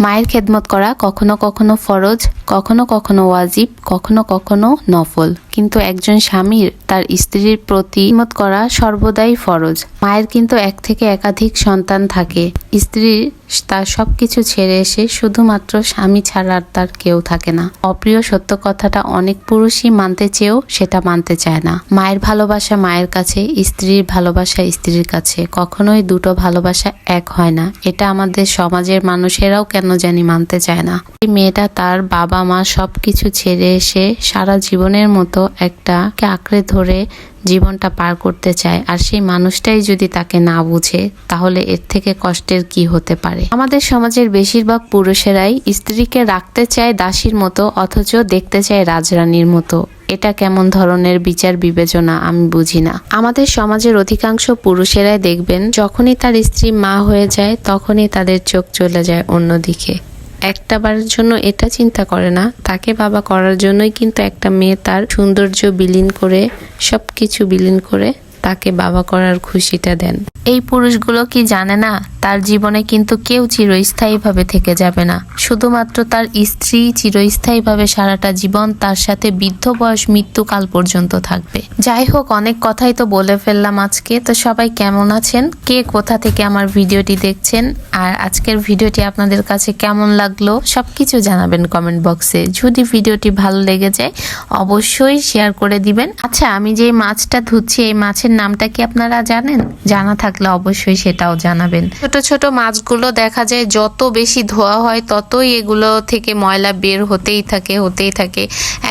মায়ের খেদমত করা কখনো কখনো ফরজ কখনো কখনো ওয়াজিব কখনো কখনো নফল। কিন্তু একজন স্বামীর তার স্ত্রীর প্রতি খেদমত করা সর্বদাই ফরজ। মায়ের কিন্তু এক থেকে একাধিক সন্তান থাকে। স্ত্রীর তার সব কিছু ছেড়ে এসে শুধুমাত্র স্বামী ছাড়া আর তার কেউ থাকে না। অপ্রিয় সত্য কথাটা অনেক পুরুষই মানতে চেয়েও সেটা মানতে চায় না। মায়ের ভালোবাসা মায়ের কাছে, স্ত্রীর ভালোবাসা স্ত্রীর কাছে। কখনোই দুটো ভালোবাসা এক হয় না। এটা আমাদের সমাজের মানুষেরাও কেন জানি মানতে চায় না। এই মেয়েটা তার বাবা মা সব কিছু ছেড়ে এসে সারা জীবনের মতো একটা কে আঁকড়ে ধরে জীবনটা পার করতে চায়। আর সেই মানুষটাই যদি তাকে না বুঝে, তাহলে এর থেকে কষ্টের কি হতে পারে? আমাদের সমাজের বেশিরভাগ পুরুষেরাই স্ত্রীকে রাখতে চায় দাসীর মতো, অথচ দেখতে চায় রাজরানীর মতো। এটা কেমন ধরনের বিচার বিবেচনা আমি বুঝি না। আমাদের সমাজের অধিকাংশ পুরুষেরাই দেখবেন, যখনই তার স্ত্রী মা হয়ে যায়, তখনই তাদের চোখ চলে যায় অন্যদিকে। একটা বারের জন্য এটা চিন্তা করে না। তাকে বাবা করার জন্যই কিন্তু একটা মেয়ে তার সৌন্দর্য বিলীন করে সব কিছু বিলীন করে তাকে বাবা করার খুশিটা দেন। এই পুরুষগুলো কি জানে না? তার জীবনে কিন্তু কেউ চিরস্থায়ীভাবে থেকে যাবে না। শুধুমাত্র তার স্ত্রী চিরস্থায়ীভাবে সারাটা জীবন তার সাথে বৃদ্ধ বয়স মৃত্যুকাল পর্যন্ত থাকবে। যাই হোক, অনেক কথাই তো বলে ফেললাম আজকে। তো সবাই কেমন আছেন? কে কোথা থেকে আমার ভিডিওটি দেখছেন? আর আজকের ভিডিওটি আপনাদের কাছে কেমন লাগল? সবকিছু জানাবেন কমেন্ট বক্সে। যদি ভিডিওটি ভালো লেগে যায়, অবশ্যই শেয়ার করে দিবেন। আচ্ছা আমি যে মাছটা ধুচ্ছি, এই মাছের নামটা কি আপনারা জানেন? জানা থাকলে অবশ্যই সেটাও জানাবেন। ছোট ছোট মাছগুলো দেখা যায় যত বেশি ধোয়া হয় ততই এগুলো থেকে ময়লা বের হতেই থাকে হতেই থাকে।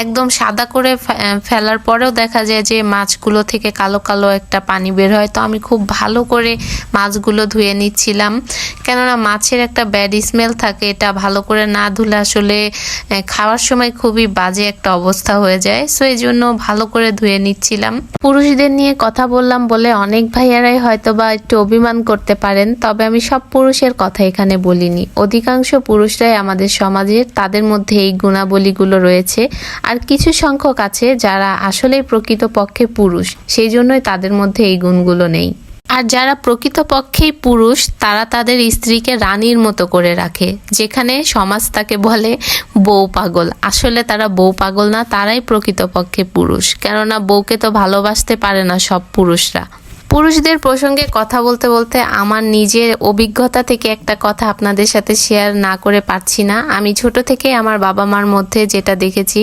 একদম সাদা করে ফেলার পরেও দেখা যায় যে মাছগুলো থেকে কালো কালো একটা পানি বের হয়। তো আমি খুব ভালো করে মাছগুলো ধুয়ে নিচ্ছিলাম। কেননা মাছের একটা ব্যাড স্মেল থাকে, এটা ভালো করে না ধুলে আসলে খাওয়ার সময় খুবই বাজে একটা অবস্থা হয়ে যায়। সো এই জন্য ভালো করে ধুয়ে নিচ্ছিলাম। পুরুষদের নিয়ে কথা বললাম বলে অনেক ভাইয়ারাই হয়তো বা একটু অভিমান করতে পারেন। তবে আমি সব পুরুষের কথা এখানে বলিনি। অধিকাংশ পুরুষরাই আমাদের সমাজের তাদের মধ্যে এই গুণাবলীগুলো রয়েছে। আর কিছু সংখ্যক আছে যারা আসলেই প্রকৃতপক্ষে পুরুষ, সেই জন্যই তাদের মধ্যে এই গুণগুলো নেই। আর যারা প্রকৃতপক্ষেই পুরুষ, তারা তাদের স্ত্রীকে রানীর মতো করে রাখে, যেখানে সমাজ তাকে বলে বউ পাগল। আসলে তারা বউ পাগল না, তারাই প্রকৃতপক্ষে পুরুষ। কেননা বউকে তো ভালোবাসতে পারে না সব পুরুষরা। পুরুষদের প্রসঙ্গে কথা বলতে বলতে আমার নিজের অভিজ্ঞতা থেকে একটা কথা আপনাদের সাথে শেয়ার না করে পারছি না। আমি ছোট থেকে আমার বাবা মার মধ্যে যেটা দেখেছি,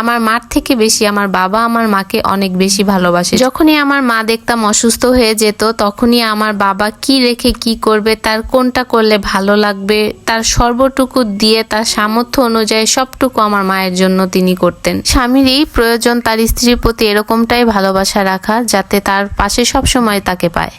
আমার মার থেকে বেশি আমার বাবা আমার মাকে অনেক বেশি ভালোবাসে। যখনই আমার মা দেখতাম অসুস্থ হয়ে যেত, তখনই আমার বাবা কি রেখে কি করবে, তার কোনটা করলে ভালো লাগবে, তার সর্বটুকু দিয়ে তার সামর্থ্য অনুযায়ী সবটুকু আমার মায়ের জন্য তিনি করতেন। স্বামীরই প্রয়োজন তার স্ত্রীর প্রতি এরকমটাই ভালোবাসা রাখা, যাতে তার পাশে সব সময় তাকে পায়।